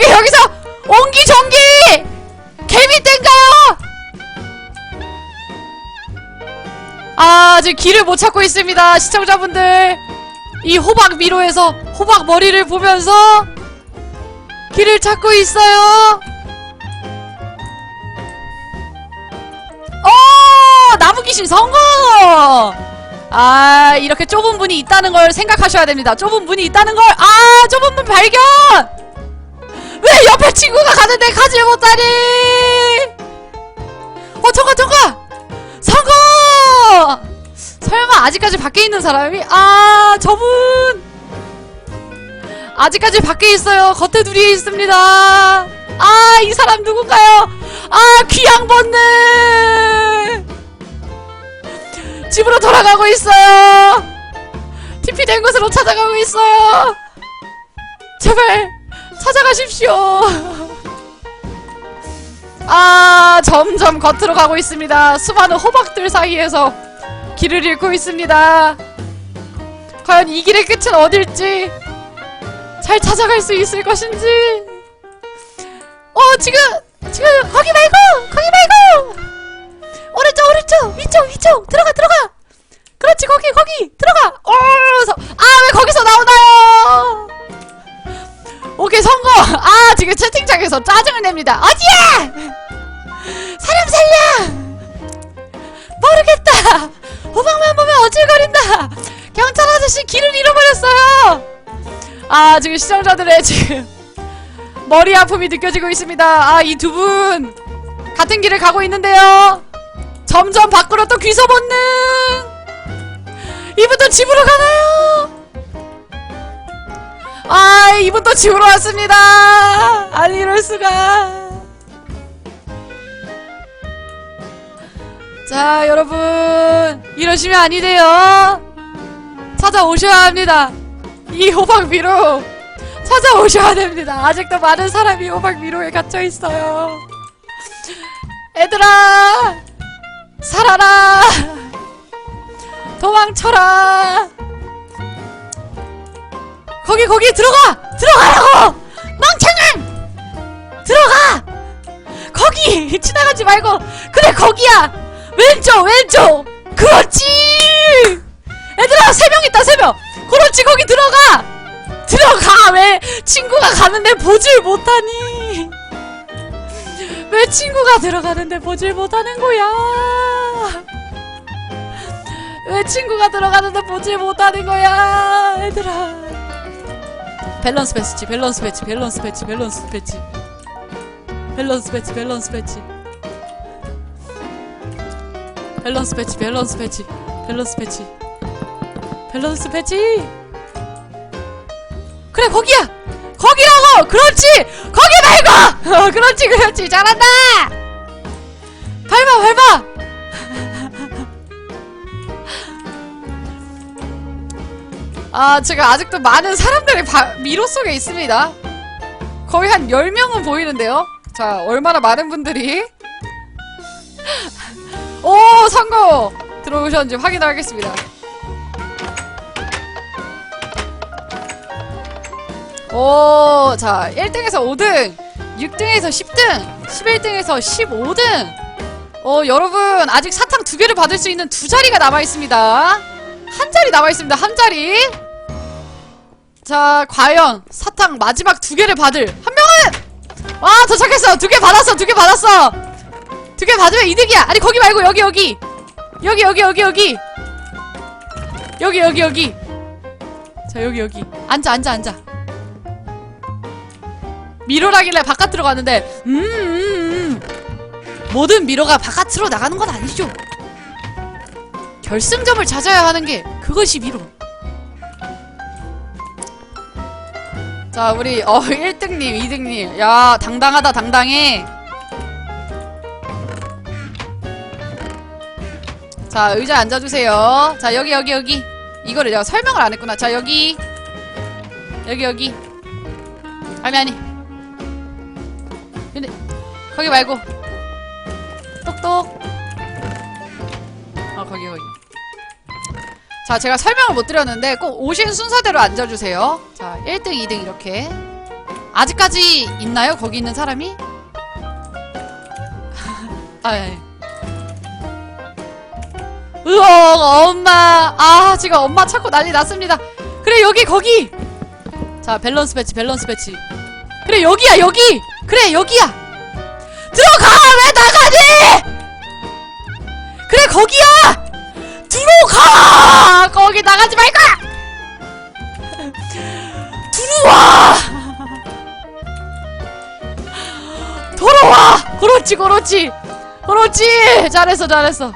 지금 여기서 옹기종기! 개미 땐가요? 아 지금 길을 못 찾고 있습니다 시청자분들. 이 호박 미로에서 호박 머리를 보면서 길을 찾고 있어요. 어 나무 귀신 성공! 아 이렇게 좁은 문이 있다는 걸 생각하셔야 됩니다. 좁은 문이 있다는 걸아 좁은 문 발견 왜 옆에 친구가 가는데 가지 못하니? 어 저가 저가 성공! 설마 아직까지 밖에 있는 사람이? 아 저분! 아직까지 밖에 있어요. 겉에 둘이 있습니다. 아 이 사람 누군가요? 아 귀양 번네! 집으로 돌아가고 있어요. TP 된 곳으로 찾아가고 있어요. 제발 찾아가십시오. 아 점점 겉으로 가고 있습니다. 수많은 호박들 사이에서 길을 잃고 있습니다. 과연 이 길의 끝은 어딜지 잘 찾아갈 수 있을 것인지. 어 지금 지금 거기 말고 거기 말고! 오른쪽 오른쪽 위쪽 위쪽 들어가 들어가! 그렇지 거기 거기 들어가! 어 아 왜 거기서 나오나요 오케이 성공! 아 지금 채팅창에서 짜증을 냅니다. 어디야? 사람 살려! 모르겠다! 호박만 보면 어질거린다! 경찰 아저씨 길을 잃어버렸어요! 아 지금 시청자들의 지금 머리 아픔이 느껴지고 있습니다. 아 이 두 분 같은 길을 가고 있는데요. 점점 밖으로 또 본능! 이분도 집으로 가나요 아 이분도 집으로 왔습니다. 아니 이럴 수가. 자 여러분 이러시면 아니 돼요. 찾아오셔야 합니다. 이 호박 위로. 찾아오셔야 됩니다. 아직도 많은 사람이 호박 위로에 갇혀 있어요. 얘들아 살아라. 도망쳐라 거기 거기 들어가! 들어가라고! 멍청한! 들어가! 거기! 지나가지 말고! 그래 거기야! 왼쪽 왼쪽! 그렇지! 얘들아 세 명 있다 세명! 그렇지 거기 들어가! 들어가! 왜 친구가 가는데 보질 못하니? 왜 친구가 들어가는데 보질 못하는 거야? 왜 친구가 들어가는데 보질 못하는 거야 얘들아 밸런스 패치 밸런스 패치 밸런스 패치 밸런스 패치. 밸런스 패치 밸런스 패치. 밸런스 패치 밸런스 패치 밸런스 패치. 밸런스 패치! 그래 거기야! 거기라고 그렇지! 거기 말고! 어, 그렇지 그렇지. 잘한다! 밟아 밟아 아 제가 아직도 많은 사람들이 바, 미로 속에 있습니다 거의 한 10명은 보이는데요 자 얼마나 많은 분들이 오 성공 들어오셨는지 확인하겠습니다 오, 자, 1등에서 5등, 6등에서 10등, 11등에서 15등. 어, 여러분, 아직 사탕 두 개를 받을 수 있는 두 자리가 남아있습니다. 한 자리 남아있습니다, 한 자리. 자, 과연 사탕 마지막 두 개를 받을 한 명은! 와, 도착했어! 두 개 받았어, 두 개 받았어! 두 개 받으면 이득이야! 아니, 거기 말고, 여기, 여기! 여기, 여기, 여기, 여기! 여기, 여기, 여기! 자, 여기, 여기. 앉아, 앉아, 앉아. 미로라길래 바깥으로 갔는데 음, 음, 음. 모든 미로가 바깥으로 나가는 건 아니죠 결승점을 찾아야 하는 게 그것이 미로 자 우리 어 1등님 2등님. 야 당당하다 당당해. 자 의자에 앉아주세요. 자 여기 여기 여기. 이거를 내가 설명을 안 했구나. 자 여기. 여기 여기. 아니 아니. 근데 거기 말고. 똑똑 자 제가 설명을 못 드렸는데 꼭 오신 순서대로 앉아주세요 자 1등 2등 이렇게 아직까지 있나요? 거기 있는 사람이? 아, 예. 으엉, 엄마. 아, 지금 엄마 찾고 난리 났습니다. 그래, 여기, 거기. 자, 밸런스 배치, 밸런스 배치. 그래, 여기야, 여기. 그래, 여기야. 들어가! 왜 나가니! 그래, 거기야! 들어가! 거기 나가지 말 거야! 들어와! 돌아와! 그렇지, 그렇지! 그렇지! 잘했어, 잘했어.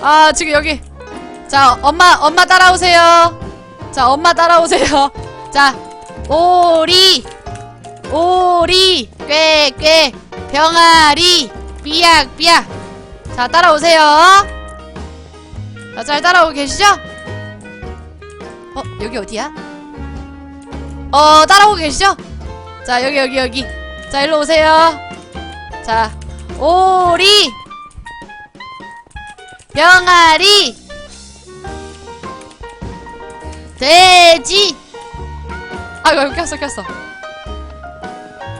아, 지금 여기. 자, 엄마, 엄마 따라오세요. 자, 엄마 따라오세요. 자, 오리, 오리, 꾀, 꾀, 병아리, 삐약, 삐약. 자, 따라오세요. 자, 잘 따라오고 계시죠? 어, 여기 어디야? 어, 따라오고 계시죠? 자, 여기, 여기, 여기. 자, 일로 오세요. 자, 오리, 병아리, 돼지. 아, 이거 꼈어, 꼈어.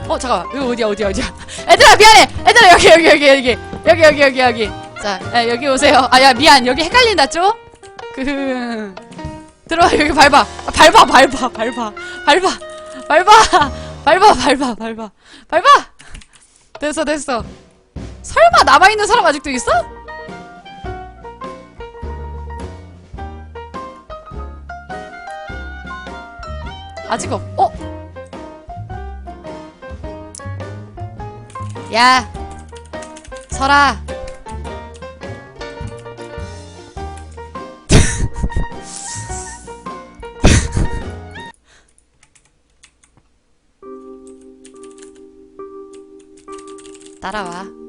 어, 잠깐만. 이거 어디야, 어디야, 어디야. 얘들아, 미안해. 얘들아, 여기, 여기, 여기, 여기. 여기, 여기, 여기, 여기. 자, 야, 여기 오세요. 아, 야, 미안. 여기 헷갈린다, 좀? 그, 들어와, 여기 밟아. 아, 밟아, 밟아, 밟아. 밟아. 밟아. 밟아, 밟아, 밟아. 밟아! 됐어, 됐어. 설마 남아있는 사람 아직도 있어? 아직 없, 어? 야, 설아. 따라와.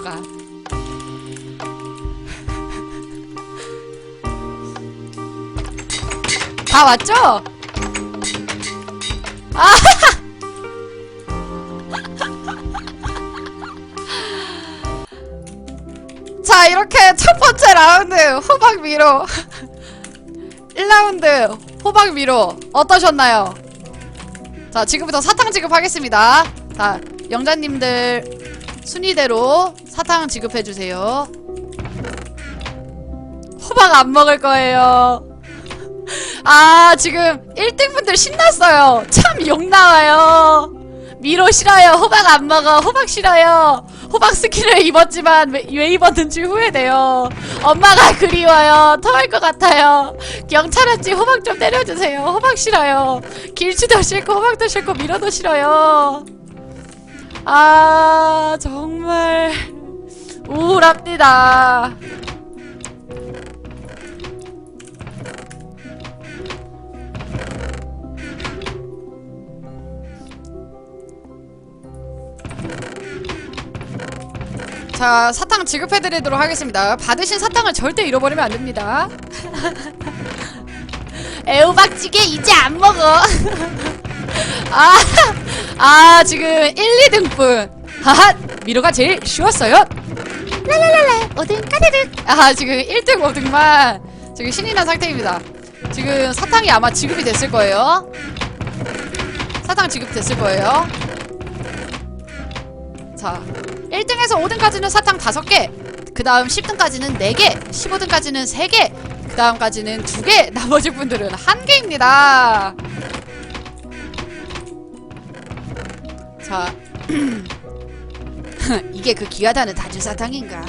들어가. 다 왔죠? 아! 자, 이렇게 첫 번째 라운드 호박 미로 1라운드 호박 미로 어떠셨나요? 자, 지금부터 사탕 지급하겠습니다. 자, 영자님들 순위대로 사탕 지급해주세요. 호박 안 먹을 거예요. 아, 지금 1등분들 신났어요. 참 욕 나와요. 미로 싫어요. 호박 안 먹어. 호박 싫어요. 호박 스킨을 입었지만 왜, 왜 입었는지 후회돼요. 엄마가 그리워요. 토할 것 같아요. 경찰한지 호박 좀 때려주세요. 호박 싫어요. 길치도 싫고 호박도 싫고 미로도 싫어요. 아, 정말 우울합니다. 자, 사탕 지급해드리도록 하겠습니다. 받으신 사탕을 절대 잃어버리면 안 됩니다. 애호박찌개 이제 안 먹어. 아, 아, 지금 1, 2등분. 하하, 미로가 제일 쉬웠어요. 랄랄랄라, 5등 까르륵. 아, 지금 1등, 5등만 지금 신이 난 상태입니다. 지금 사탕이 아마 지급이 됐을 거예요. 사탕 지급 됐을 거예요. 자, 1등에서 5등까지는 사탕 5개, 그 다음 10등까지는 4개, 15등까지는 3개, 그 다음까지는 2개, 나머지 분들은 1개입니다. 자, 이게 그 귀하다는 다주 사탕인가?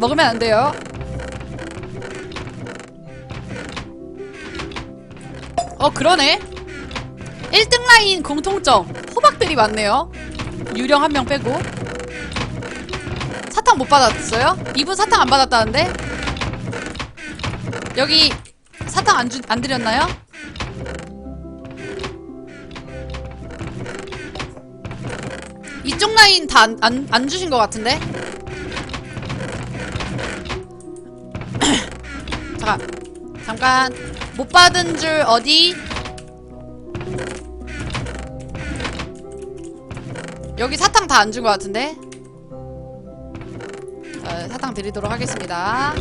먹으면 안 돼요. 어, 그러네. 1등 라인 공통점. 호박들이 많네요. 유령 한 명 빼고. 사탕 못 받았어요? 이분 사탕 안 받았다는데? 여기 사탕 안, 주, 안 드렸나요? 이쪽 라인 다 안 안, 안 주신 것 같은데? 잠깐. 잠깐. 못 받은 줄 어디? 여기 사탕 다 안 준 것 같은데? 자 사탕 드리도록 하겠습니다.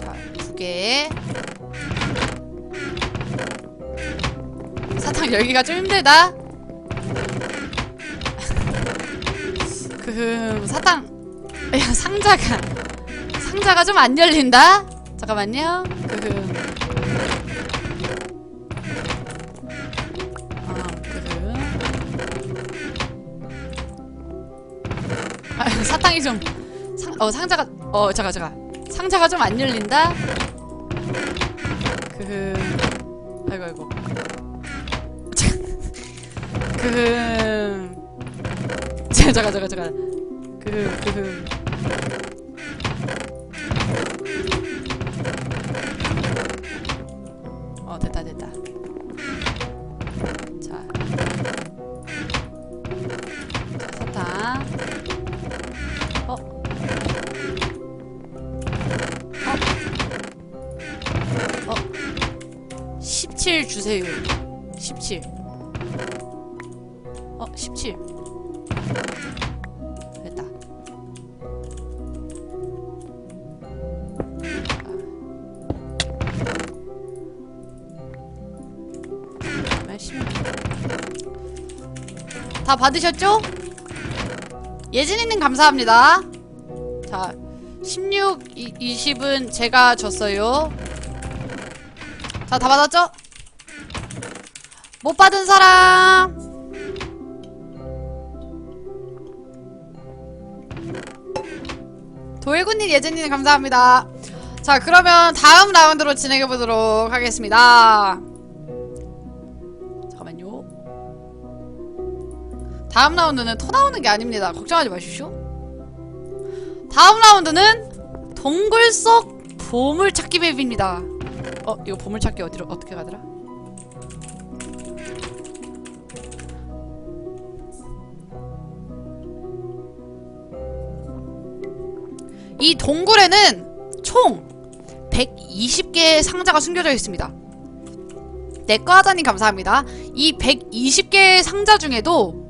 자 두개 열기가 좀 힘들다. 그 사탕. 야 상자가 상자가 좀 안 열린다. 잠깐만요. 그 아, 그. 아, 사탕이 좀 상, 어 상자가 어 잠깐 잠깐. 상자가 좀 안 열린다. 그. 아이고 아이고 그 잠깐 잠깐 잠깐 그 그. 다 받으셨죠? 예진이님 감사합니다. 자, 16, 20은 제가 줬어요. 자, 다 받았죠? 못 받은 사람! 도일군님, 예진님 감사합니다. 자, 그러면 다음 라운드로 진행해보도록 하겠습니다. 다음 라운드는 토 나오는 게 아닙니다. 걱정하지 마십시오. 다음 라운드는 동굴 속 보물찾기 맵입니다. 어, 이거 보물찾기 어디로 어떻게 가더라? 이 동굴에는 총 120개의 상자가 숨겨져 있습니다. 내꺼 하자님 감사합니다. 이 120개의 상자 중에도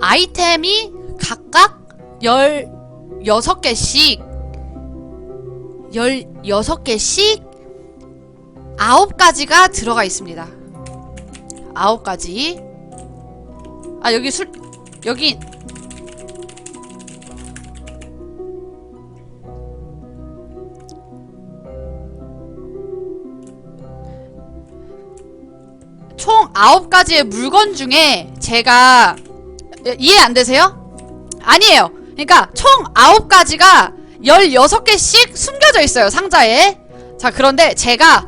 아이템이 각각 16개씩 16개씩 9가지가 들어가 있습니다. 9가지. 아, 여기 술 여기 총 9가지의 물건 중에 제가 예, 이해 안 되세요? 아니에요. 그러니까 총 9가지가 16개씩 숨겨져 있어요, 상자에. 자, 그런데 제가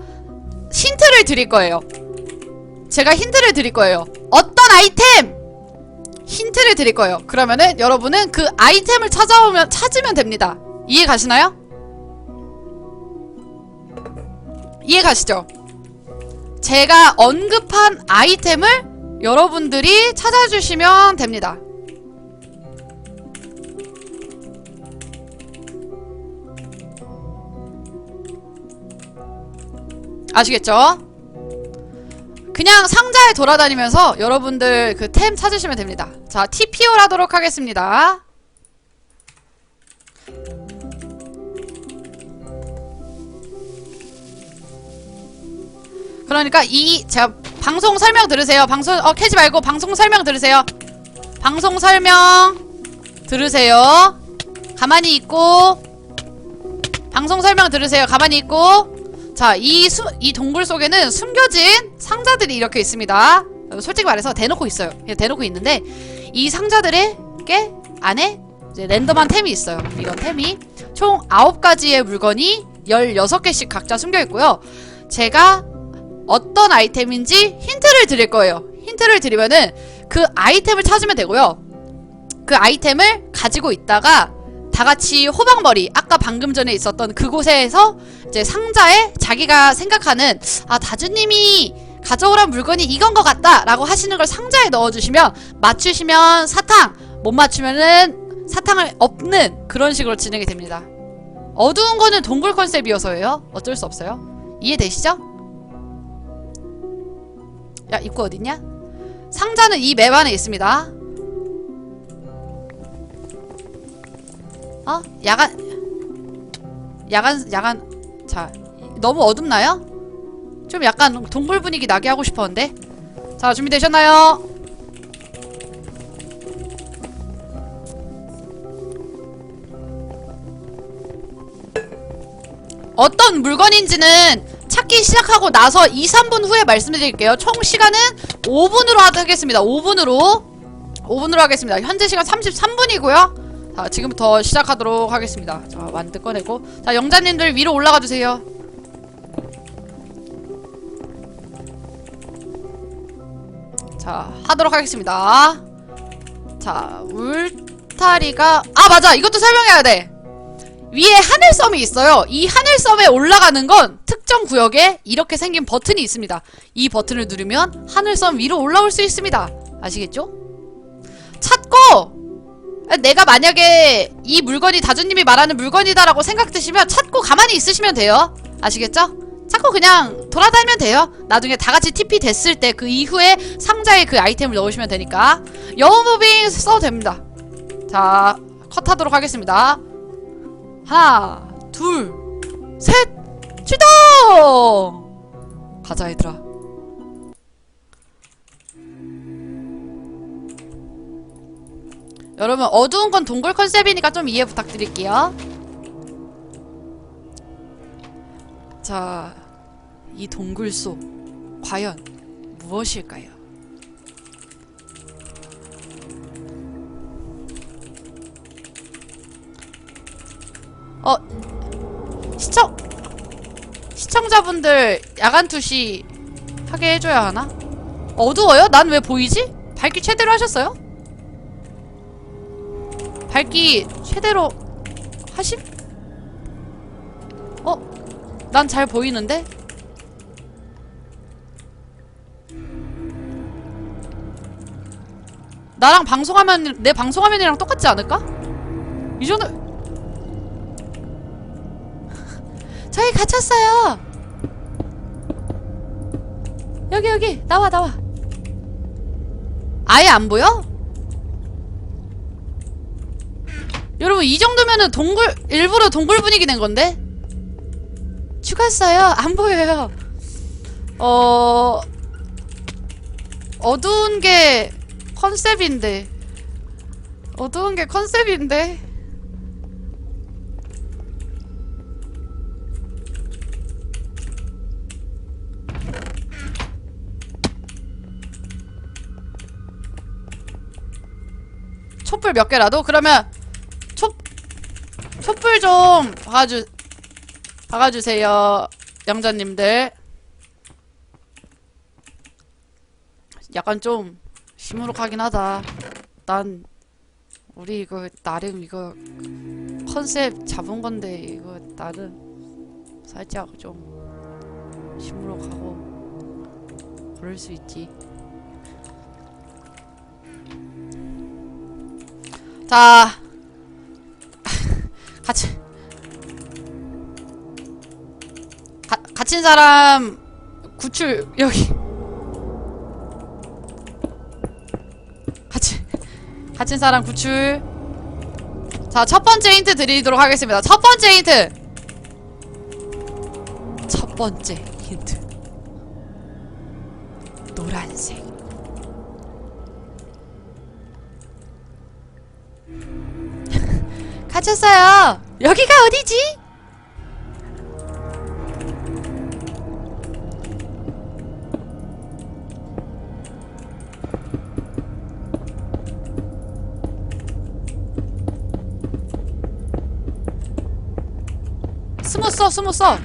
힌트를 드릴 거예요. 제가 힌트를 드릴 거예요. 어떤 아이템! 힌트를 드릴 거예요. 그러면은 여러분은 그 아이템을 찾아오면 찾으면 됩니다. 이해 가시나요? 이해 가시죠? 제가 언급한 아이템을 여러분들이 찾아주시면 됩니다. 아시겠죠? 그냥 상자에 돌아다니면서 여러분들 그 템 찾으시면 됩니다. 자, TPO 하도록 하겠습니다. 그러니까 이 제가 방송 설명 들으세요. 방송 어 캐지 말고 방송 설명 들으세요. 방송 설명 들으세요. 가만히 있고 방송 설명 들으세요. 가만히 있고 자, 이, 동굴 속에는 숨겨진 상자들이 이렇게 있습니다. 어, 솔직히 말해서 대놓고 있어요. 그냥 대놓고 있는데 이 상자들의 게 안에 랜덤한 템이 있어요. 이런 템이 총 9가지의 물건이 16개씩 각자 숨겨 있고요. 제가 어떤 아이템인지 힌트를 드릴 거예요. 힌트를 드리면은 그 아이템을 찾으면 되고요. 그 아이템을 가지고 있다가 다 같이 호박머리 아까 방금 전에 있었던 그곳에서 이제 상자에 자기가 생각하는 아 다주님이 가져오란 물건이 이건 것 같다 라고 하시는 걸 상자에 넣어주시면 맞추시면 사탕 못 맞추면은 사탕을 엎는 그런 식으로 진행이 됩니다. 어두운 거는 동굴 컨셉이어서예요. 어쩔 수 없어요. 이해되시죠? 야, 입구 어딨냐? 상자는 이 맵 안에 있습니다. 어? 야간 야간 야간 자 너무 어둡나요? 좀 약간 동굴 분위기 나게 하고 싶었는데 자 준비되셨나요? 어떤 물건인지는 찾기 시작하고 나서 2, 3분 후에 말씀드릴게요. 총 시간은 5분으로 하겠습니다. 5분으로 5분으로 하겠습니다. 현재 시간 33분이고요. 자, 지금부터 시작하도록 하겠습니다. 자, 완드 꺼내고. 자, 영자님들 위로 올라가 주세요. 자, 하도록 하겠습니다. 자, 울타리가 아, 맞아. 이것도 설명해야 돼. 위에 하늘섬이 있어요. 이 하늘섬에 올라가는 건 특정 구역에 이렇게 생긴 버튼이 있습니다. 이 버튼을 누르면 하늘섬 위로 올라올 수 있습니다. 아시겠죠? 찾고 내가 만약에 이 물건이 다주님이 말하는 물건이다라고 생각드시면 찾고 가만히 있으시면 돼요. 아시겠죠? 찾고 그냥 돌아다니면 돼요. 나중에 다 같이 TP 됐을 때 그 이후에 상자에 그 아이템을 넣으시면 되니까 여우 무빙 써도 됩니다. 자, 컷하도록 하겠습니다. 하나, 둘, 셋, 출동! 가자, 얘들아. 여러분, 어두운 건 동굴 컨셉이니까 좀 이해 부탁드릴게요. 자, 이 동굴 속, 과연 무엇일까요? 어, 시청, 시청자분들 야간 투시 하게 해줘야 하나? 어두워요? 난 왜 보이지? 밝기 최대로 하셨어요? 밝기 최대로 하심? 어? 난 잘 보이는데? 나랑 방송화면, 내 방송화면이랑 똑같지 않을까? 이 정도, 저희 갇혔어요. 여기 여기 나와 나와. 아예 안 보여? 여러분 이 정도면은 동굴 일부러 동굴 분위기 낸 건데? 죽었어요. 안 보여요. 어 어두운 게 컨셉인데 어두운 게 컨셉인데. 촛불 몇 개라도? 그러면 촛 촛불 좀 박아주 박아주세요 양자님들. 약간 좀 시무룩하긴 하다. 난 우리 이거 나름 이거 컨셉 잡은 건데 이거 나름 살짝 좀 시무룩하고 그럴 수 있지 자, 같이 가, 갇힌 사람 구출 여기 같이 갇힌 사람 구출. 자, 첫 번째 힌트 드리도록 하겠습니다. 첫 번째 힌트. 첫 번째 갇혔어요. 여기가 어디지? 숨었어, 숨었어.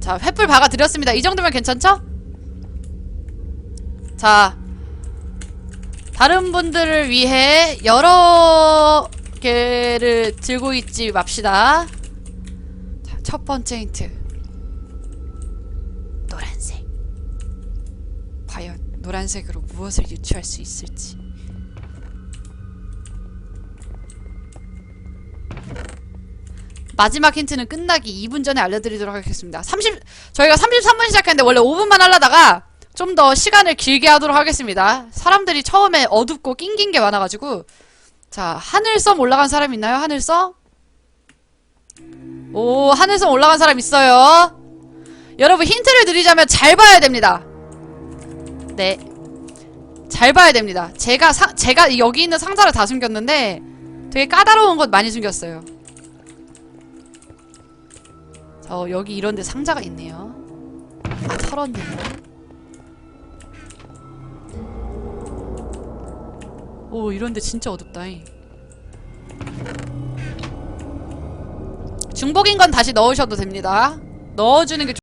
자, 횃불 박아 드렸습니다. 이 정도면 괜찮죠? 자, 다른 분들을 위해 여러 개를 들고 있지 맙시다. 자, 첫 번째 힌트. 노란색. 과연 노란색으로 무엇을 유추할 수 있을지. 마지막 힌트는 끝나기 2분 전에 알려드리도록 하겠습니다. 30, 저희가 33분 시작했는데 원래 5분만 하려다가 좀 더 시간을 길게 하도록 하겠습니다. 사람들이 처음에 어둡고 낑긴 게 많아가지고. 자, 하늘섬 올라간 사람 있나요? 하늘섬? 오, 하늘섬 올라간 사람 있어요. 여러분 힌트를 드리자면 잘 봐야 됩니다. 네. 잘 봐야 됩니다. 제가 상, 제가 여기 있는 상자를 다 숨겼는데 되게 까다로운 것 많이 숨겼어요. 저 여기 이런데 상자가 있네요. 아 털었네요. 오 이런데 진짜 어둡다. 중복인 건 다시 넣으셔도 됩니다. 넣어주는 게